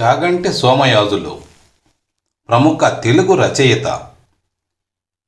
చాగంటి సోమయాజులు. ప్రముఖ తెలుగు రచయిత.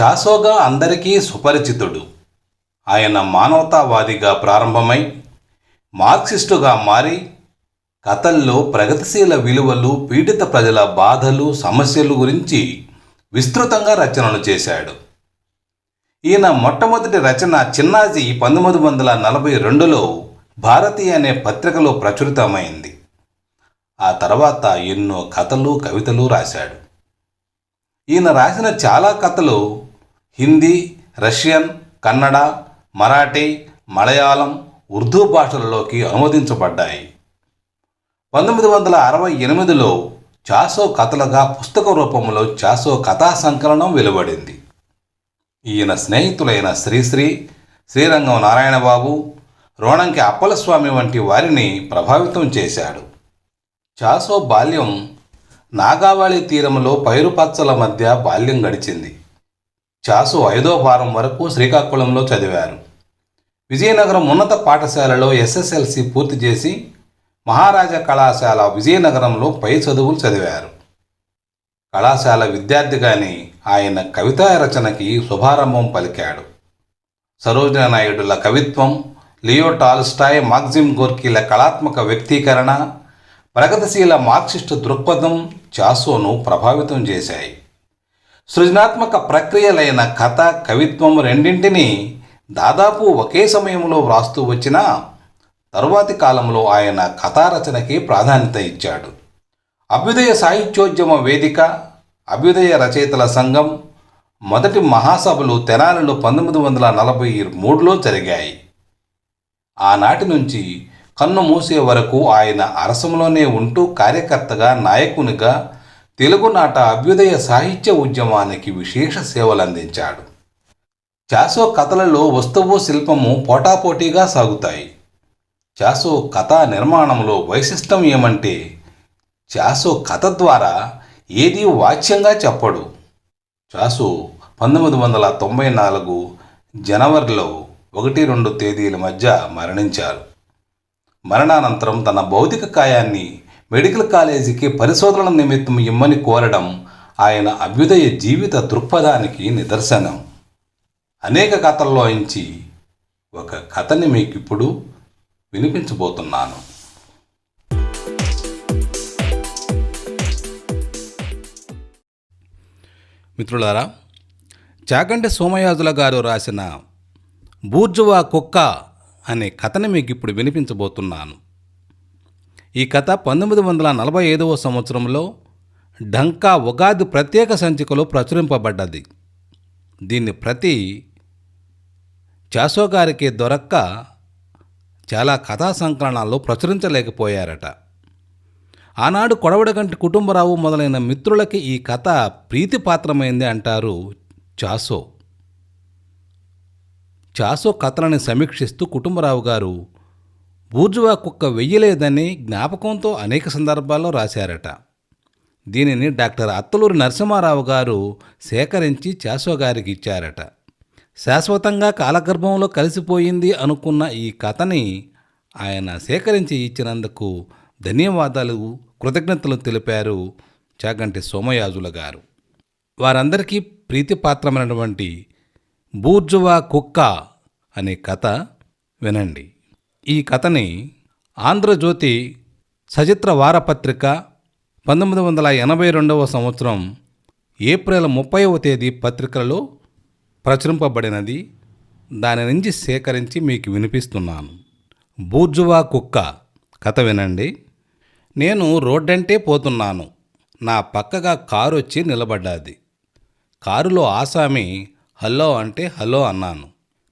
చాసోగా అందరికీ సుపరిచితుడు. ఆయన మానవతావాదిగా ప్రారంభమై మార్క్సిస్టుగా మారి కథల్లో ప్రగతిశీల విలువలు పీడిత ప్రజల బాధలు సమస్యలు గురించి విస్తృతంగా రచనలు చేశాడు. ఈయన మొట్టమొదటి రచన చిన్నాజీ పంతొమ్మిది వందల నలభై రెండులో భారతి అనే పత్రికలో ప్రచురితమైంది. ఆ తర్వాత ఎన్నో కథలు కవితలు రాశాడు. ఈయన రాసిన చాలా కథలు హిందీ రష్యన్ కన్నడ మరాఠీ మలయాళం ఉర్దూ భాషలలోకి అనువదించబడ్డాయి. పంతొమ్మిది వందల అరవై ఎనిమిదిలో చాసో కథలుగా పుస్తక రూపంలో చాసో కథా సంకలనం వెలువడింది. ఈయన స్నేహితులైన శ్రీశ్రీ శ్రీరంగం నారాయణబాబు రోణంకి అప్పలస్వామి వంటి వారిని ప్రభావితం చేశాడు. చాసో బాల్యం నాగావళి తీరంలో పైరుపచ్చల మధ్య బాల్యం గడిచింది. చాసు ఐదో వారం వరకు శ్రీకాకుళంలో చదివారు. విజయనగరం ఉన్నత పాఠశాలలో ఎస్ఎస్ఎల్సి పూర్తి చేసి మహారాజా కళాశాల విజయనగరంలో పై చదువులు చదివారు. కళాశాల విద్యార్థిగానే ఆయన కవితా రచనకి శుభారంభం పలికాడు. సరోజన నాయుడుల కవిత్వం లియో టాల్స్టాయ్ మాగ్జిమ్ గోర్కీల కళాత్మక వ్యక్తీకరణ ప్రగతిశీల మార్క్సిస్టు దృక్పథం చాసోను ప్రభావితం చేశాయి. సృజనాత్మక ప్రక్రియలైన కథ కవిత్వం రెండింటినీ దాదాపు ఒకే సమయంలో వ్రాస్తూ వచ్చిన తరువాతి కాలంలో ఆయన కథారచనకి ప్రాధాన్యత ఇచ్చాడు. అభ్యుదయ సాహిత్యోద్యమ వేదిక అభ్యుదయ రచయితల సంఘం మొదటి మహాసభలు తెనాలిలో పంతొమ్మిది వందల నలభై మూడులో జరిగాయి. ఆనాటి నుంచి కన్ను మూసే వరకు ఆయన అరసంలోనే ఉంటూ కార్యకర్తగా నాయకునిగా తెలుగునాట అభ్యుదయ సాహిత్య ఉద్యమానికి విశేష సేవలందించాడు. చాసో కథలలో వస్తువు శిల్పము పోటాపోటీగా సాగుతాయి. చాసో కథా నిర్మాణంలో వైశిష్టం ఏమంటే చాసో కథ ద్వారా ఏదీ వాచ్యంగా చెప్పడు. చాసు పంతొమ్మిది వందల తొంభై నాలుగు జనవరిలో ఒకటి రెండు తేదీల మధ్య మరణించారు. మరణానంతరం తన భౌతిక కాయాన్ని మెడికల్ కాలేజీకి పరిశోధనల నిమిత్తం ఇమ్మని కోరడం ఆయన అభ్యుదయ జీవిత దృక్పథానికి నిదర్శనం. అనేక కథల్లో ఇంచి ఒక కథని మీకు ఇప్పుడు వినిపించబోతున్నాను. మిత్రులారా చాగంటి సోమయాజుల గారు రాసిన బూర్జువా కుక్క అనే కథని మీకు ఇప్పుడు వినిపించబోతున్నాను. ఈ కథ పంతొమ్మిది వందల నలభై ఐదవ సంవత్సరంలో ఢంకా ఉగాది ప్రత్యేక సంచికలో ప్రచురింపబడ్డది. దీన్ని ప్రతి చాసో గారికి దొరక్క చాలా కథా సంకలనాల్లో ప్రచురించలేకపోయారట. ఆనాడు కొడవడగంటి కుటుంబరావు మొదలైన మిత్రులకి ఈ కథ ప్రీతిపాత్రమైంది అంటారు చాసో. చాసో కథలని సమీక్షిస్తూ కుటుంబరావు గారు బూర్జువా కుక్క వెయ్యలేదని జ్ఞాపకంతో అనేక సందర్భాల్లో రాశారట. దీనిని డాక్టర్ అత్తలూరి నరసింహారావు గారు సేకరించి చాసో గారికి ఇచ్చారట. శాశ్వతంగా కాలగర్భంలో కలిసిపోయింది అనుకున్న ఈ కథని ఆయన సేకరించి ఇచ్చినందుకు ధన్యవాదాలు కృతజ్ఞతలు తెలిపారు చాగంటి సోమయాజుల గారు. వారందరికీ ప్రీతిపాత్రమైనటువంటి బూర్జువా కుక్క అనే కథ వినండి. ఈ కథని ఆంధ్రజ్యోతి సచిత్ర వారపత్రిక పంతొమ్మిది వందల ఎనభై రెండవ సంవత్సరం ఏప్రిల్ ముప్పైవ తేదీ పత్రికలలో ప్రచురింపబడినది. దాని నుంచి సేకరించి మీకు వినిపిస్తున్నాను. బూర్జువా కుక్క కథ వినండి. నేను రోడ్డంటే పోతున్నాను. నా పక్కగా కారు వచ్చి నిలబడ్డాది. కారులో ఆసామి హలో అంటే హలో అన్నాను.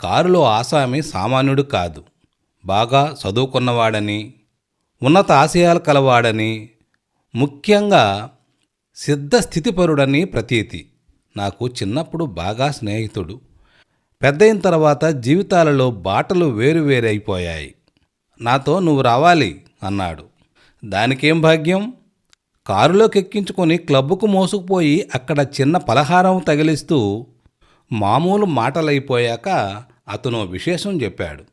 కారులో ఆసామి సామాన్యుడు కాదు. బాగా చదువుకున్నవాడని ఉన్నత ఆశయాలు కలవాడని ముఖ్యంగా సిద్ధస్థితిపరుడని ప్రతీతి. నాకు చిన్నప్పుడు బాగా స్నేహితుడు. పెద్దయిన తర్వాత జీవితాలలో బాటలు వేరువేరైపోయాయి నాతో నువ్వు రావాలి అన్నాడు. దానికేం భాగ్యం? కారులోకి ఎక్కించుకొని క్లబ్కు మోసుకుపోయి అక్కడ చిన్న పలహారం తగిలిస్తూ మామూలు మాటలైపోయాక అతను విశేషం చెప్పాడు.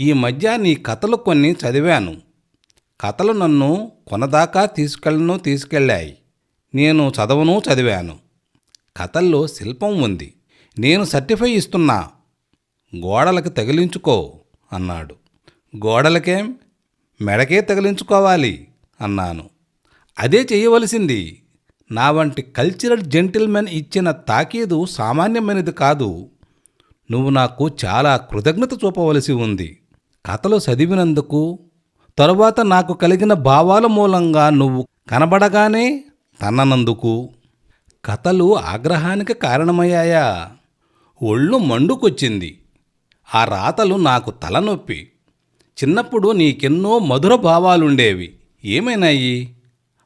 ఈ మధ్య నీ కథలు కొన్ని చదివాను. కథలు నన్ను కొనదాకా తీసుకెళ్ళను తీసుకెళ్ళాయి. నేను చదవను చదివాను. కథల్లో శిల్పం ఉంది. నేను సర్టిఫై ఇస్తున్నా. గోడలకు తగిలించుకో అన్నాడు. గోడలకేం? మెడకే తగిలించుకోవాలి అన్నాను. అదే చేయవలసింది. నా వంటి కల్చరల్ జెంటిల్మెన్ ఇచ్చిన తాకీదు సామాన్యమైనది కాదు. నువ్వు నాకు చాలా కృతజ్ఞత చూపవలసి ఉంది. కథలు చదివినందుకు తరువాత నాకు కలిగిన భావాల మూలంగా నువ్వు కనబడగానే తన్ననందుకు. కథలు ఆగ్రహానికి కారణమయ్యాయా? ఒళ్ళు మండుకొచ్చింది. ఆ రాతలు నాకు తలనొప్పి. చిన్నప్పుడు నీకెన్నో మధుర భావాలుండేవి. ఏమైనాయి?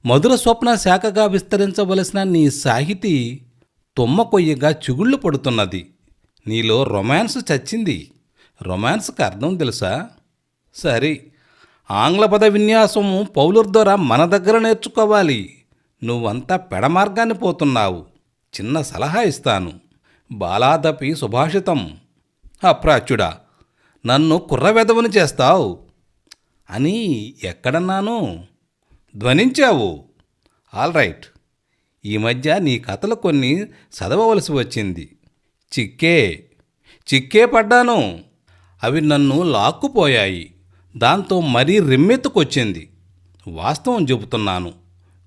మధుర స్వప్న శాఖగా విస్తరించవలసిన నీ సాహితీ తుమ్మ కొయ్యగా చిగుళ్ళు పడుతున్నది. నీలో రొమాన్స్ చచ్చింది. రొమాన్స్కి అర్థం తెలుసా? సరే ఆంగ్ల పద విన్యాసము పౌలుర్ ద్వారా మన దగ్గర నేర్చుకోవాలి. నువ్వంతా పెడమార్గాన్ని పోతున్నావు. చిన్న సలహా ఇస్తాను. బాలాదపి సుభాషితం. అప్రాచ్యుడా నన్ను కుర్రవెదవని చేస్తావు. అని ఎక్కడన్నాను ధ్వనించావు. All right. ఈ మధ్య నీ కథలు కొన్ని చదవవలసి వచ్చింది. చిక్కే. చిక్కే పడ్డాను. అవి నన్ను లాక్కుపోయాయి. దాంతో మరీ రెమ్మెత్తుకొచ్చింది. వాస్తవం చెబుతున్నాను.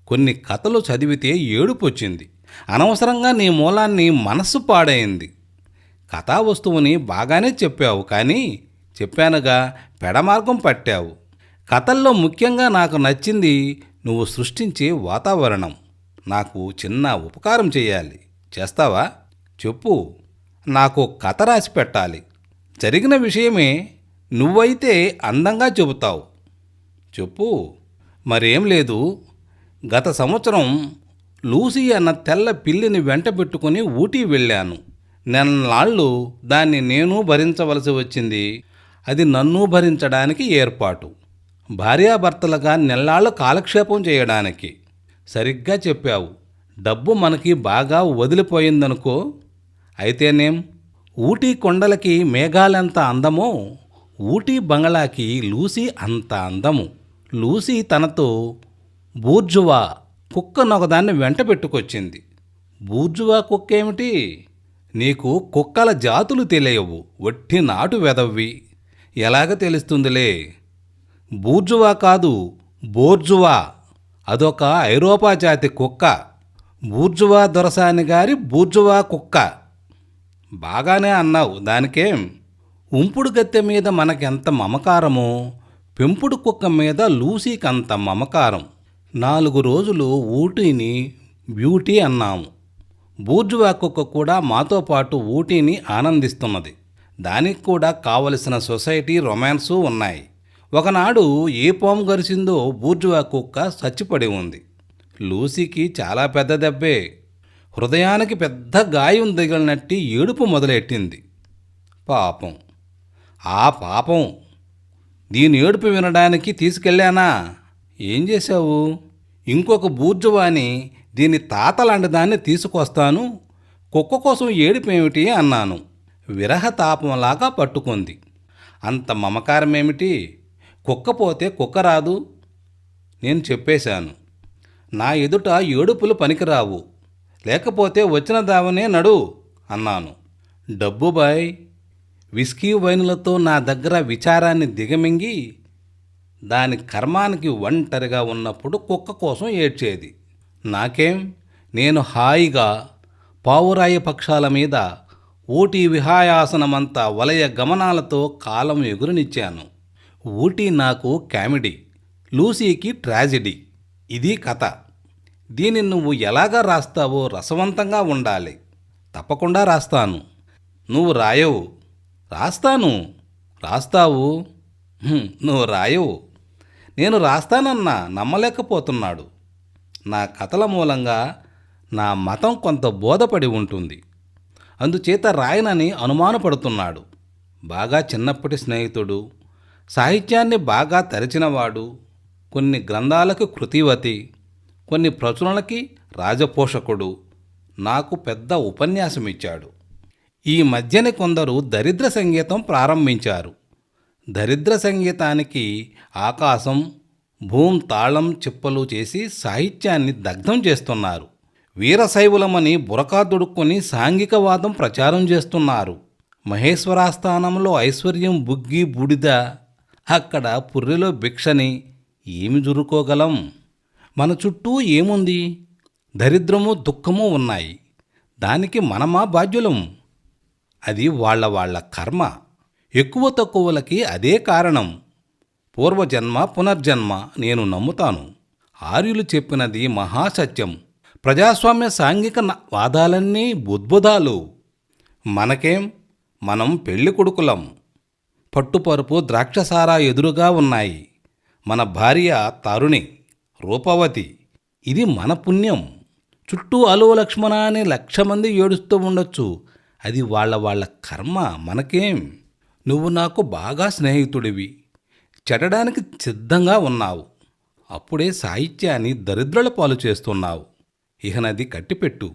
కొన్ని కథలు చదివితే ఏడుపొచ్చింది. అనవసరంగా నీ మూలాన్ని మనస్సు పాడైంది. కథా వస్తువుని బాగానే చెప్పావు కానీ చెప్పానుగా పెడమార్గం పట్టావు. కథల్లో ముఖ్యంగా నాకు నచ్చింది నువ్వు సృష్టించే వాతావరణం. నాకు చిన్న ఉపకారం చేయాలి. చేస్తావా? చెప్పు. నాకు కథ రాసి పెట్టాలి. జరిగిన విషయమే నువ్వైతే అందంగా చెబుతావు. చెప్పు. మరేం లేదు. గత సంవత్సరం లూసీ అన్న తెల్ల పిల్లిని వెంట పెట్టుకుని ఊటీ వెళ్ళాను. నెలనాళ్ళు దాన్ని నేను భరించవలసి వచ్చింది. అది నన్ను భరించడానికి ఏర్పాటు. భార్యాభర్తలుగా నెల్లాళ్ళు కాలక్షేపం చేయడానికి. సరిగ్గా చెప్పావు. డబ్బు మనకి బాగా వదిలిపోయిందనుకో. అయితేనేం? ఊటీ కొండలకి మేఘాలెంత అందమో ఊటీ బంగళాకి లూసీ అంత అందము. లూసీ తనతో బూర్జువా కుక్కనొకదాన్ని వెంట పెట్టుకొచ్చింది. బూర్జువా కుక్క ఏమిటి నీకు కుక్కల జాతులు తెలియవు. వట్టి నాటు వెదవ్వి. ఎలాగ తెలుస్తుందిలే? బూర్జువా కాదు బోర్జువా. అదొక ఐరోపా జాతి కుక్క. బూర్జువా దొరసాని గారి బూర్జువా కుక్క. బాగానే అన్నావు దానికేం. ఉంపుడు గత్తె మీద మనకెంత మమకారమో పెంపుడు కుక్క మీద లూసీకంత మమకారం. నాలుగు రోజులు ఊటీని బ్యూటీ అన్నాము. బూర్జువా కుక్క కూడా మాతో పాటు ఊటీని ఆనందిస్తున్నది. దానికి కూడా కావలసిన సొసైటీ రొమాన్సు ఉన్నాయి. ఒకనాడు ఏ పాము గరిచిందో బూర్జువా కుక్క చచ్చిపడి ఉంది. లూసీకి చాలా పెద్ద దెబ్బే. హృదయానికి పెద్ద గాయం దిగలినట్టి ఏడుపు మొదలెట్టింది. పాపం. ఆ పాపం. దీని ఏడుపు వినడానికి తీసుకెళ్ళానా? ఏం చేశావు? ఇంకొక బూర్జువాని దీని తాతలాంటి దాన్ని తీసుకొస్తాను. కుక్క కోసం ఏడుపేమిటి అన్నాను. విరహ తాపంలాగా పట్టుకుంది. అంత మమకారం ఏమిటి కుక్క పోతే కుక్క రాదు. నేను చెప్పేశాను. నా ఎదుట ఏడుపులు పనికిరావు. లేకపోతే వచ్చిన దావనే నడు అన్నాను. డబ్బు బాయ్ విస్కీ వైనులతో నా దగ్గర విచారాన్ని దిగమింగి దాని కర్మానికి ఒంటరిగా ఉన్నప్పుడు కుక్క కోసం ఏడ్చేది. నాకేం? నేను హాయిగా పావురాయి పక్షాల మీద ఊటీ విహాయాసనమంతా వలయ గమనాలతో కాలం ఎగురునిచ్చాను. ఊటీ నాకు కామెడీ లూసీకి ట్రాజెడీ. ఇది కథ. దీన్ని నువ్వు ఎలాగా రాస్తావో రసవంతంగా ఉండాలి. తప్పకుండా రాస్తాను. నువ్వు రాయవు. రాస్తాను. రాస్తావు. నువ్వు రాయవు. నేను రాస్తానన్నా నమ్మలేకపోతున్నాడు. నా కథల మూలంగా నా మతం కొంత బోధపడి ఉంటుంది. అందుచేత రాయనని అనుమానపడుతున్నాడు. బాగా చిన్నప్పటి స్నేహితుడు. సాహిత్యాన్ని బాగా తరిచినవాడు కొన్ని గ్రంథాలకు కృతివతి కొన్ని ప్రచురణలకి రాజపోషకుడు నాకు పెద్ద ఉపన్యాసం ఇచ్చాడు ఈ మధ్యన కొందరు దరిద్ర సంగీతం ప్రారంభించారు. దరిద్ర సంగీతానికి ఆకాశం భూమ్ తాళం చిప్పలు చేసి సాహిత్యాన్ని దగ్ధం చేస్తున్నారు. వీరశైవులమని బురకా దుడుక్కొని సాంఘికవాదం ప్రచారం చేస్తున్నారు. మహేశ్వరాస్థానంలో ఐశ్వర్యం బుగ్గి బూడిద అక్కడ పుర్రెలో భిక్షని ఏమి జురుకోగలం? మన చుట్టూ ఏముంది? దరిద్రము దుఃఖము ఉన్నాయి. దానికి మనమా బాధ్యులం? అది వాళ్ళ వాళ్ళ కర్మ. ఎక్కువ తక్కువలకి అదే కారణం. పూర్వజన్మ పునర్జన్మ నేను నమ్ముతాను. ఆర్యులు చెప్పినది మహాసత్యం. ప్రజాస్వామ్య సాంఘిక వాదాలన్నీ బుద్బుదాలు మనకేం? మనం పెళ్ళి కొడుకులం. పట్టుపరుపు ద్రాక్షసారా ఎదురుగా ఉన్నాయి. మన భార్య తరుణి రూపవతి ఇది మన పుణ్యం. చుట్టూ అలువ లక్ష్మణ అని లక్ష మంది ఏడుస్తూ ఉండొచ్చు. అది వాళ్ళ వాళ్ళ కర్మ మనకేం? నువ్వు నాకు బాగా స్నేహితుడివి. చెడడానికి సిద్ధంగా ఉన్నావు. అప్పుడే సాహిత్యాన్ని దరిద్రుల పాలు చేస్తున్నావు. ఇహనది కట్టిపెట్టు.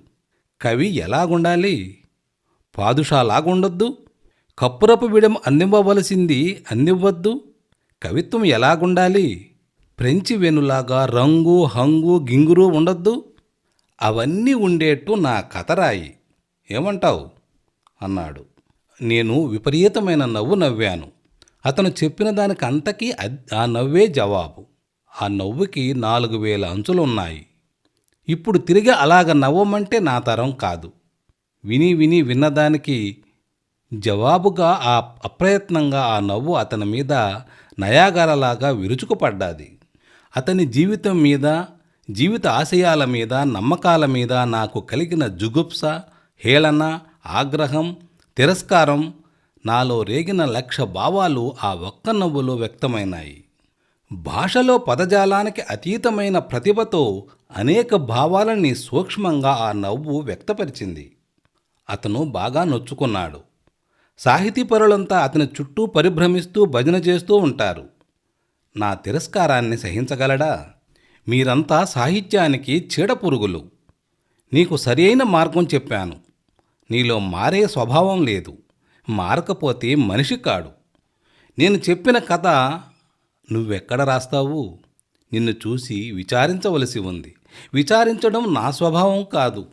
కవి ఎలాగుండాలి? పాదుషాలాగుండొద్దు కప్పురపు విడం అందివ్వవలసింది అందివ్వద్దు. కవిత్వం ఎలాగుండాలి? ఫ్రెంచి వెనులాగా రంగు హంగు గింగురు ఉండొద్దు. అవన్నీ ఉండేట్టు నా కథరాయి. ఏమంటావు? అన్నాడు. నేను విపరీతమైన నవ్వు నవ్వాను. అతను చెప్పిన దానికి అంతకీ ఆ నవ్వే జవాబు. ఆ నవ్వుకి నాలుగు వేల అంచులున్నాయి. ఇప్పుడు తిరిగి అలాగ నవ్వమంటే నా తరం కాదు. విని విని విన్నదానికి జవాబుగా ఆ అప్రయత్నంగా ఆ నవ్వు అతని మీద నయాగరలాగా విరుచుకుపడ్డాది. అతని జీవితం మీద జీవిత ఆశయాల మీద నమ్మకాల మీద నాకు కలిగిన జుగుప్స హేళన ఆగ్రహం తిరస్కారం నాలో రేగిన లక్ష భావాలు ఆ ఒక్క నవ్వులో వ్యక్తమైనాయి. భాషలో పదజాలానికి అతీతమైన ప్రతిభతో అనేక భావాలని సూక్ష్మంగా ఆ నవ్వు వ్యక్తపరిచింది. అతను బాగా నొచ్చుకున్నాడు. సాహితీపరులంతా అతని చుట్టూ పరిభ్రమిస్తూ భజన చేస్తూ ఉంటారు. నా తిరస్కారాన్ని సహించగలడా? మీరంతా సాహిత్యానికి చీడపురుగులు. నీకు సరియైన మార్గం చెప్పాను. నీలో మారే స్వభావం లేదు. మారకపోతే మనిషి కాడు. నేను చెప్పిన కథ నువ్వెక్కడ రాస్తావు? నిన్ను చూసి విచారించవలసి ఉంది. విచారించడం నా స్వభావం కాదు.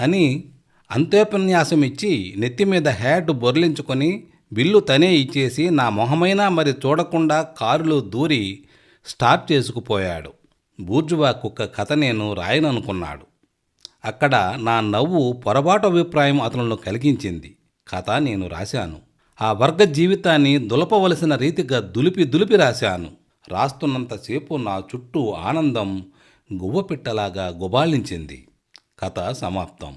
అని అంత్యోపన్యాసం ఇచ్చి నెత్తి మీద హ్యాట్ బొర్లించుకొని బిల్లు తనే ఇచ్చేసి నా మొహమైనా మరి చూడకుండా కారులో దూరి స్టార్ట్ చేసుకుపోయాడు. బూర్జువా కుక్క కథ నేను రాయననుకున్నాడు. అక్కడ నా నవ్వు పొరపాటు అభిప్రాయం అతనిలో కలిగించింది. కథ నేను రాశాను. ఆ వర్గ జీవితాన్ని దులపవలసిన రీతిగా దులిపి దులిపి రాశాను. రాస్తున్నంతసేపు నా చుట్టూ ఆనందం గువ్వపిట్టలాగా గుబాళించింది. కథ సమాప్తం.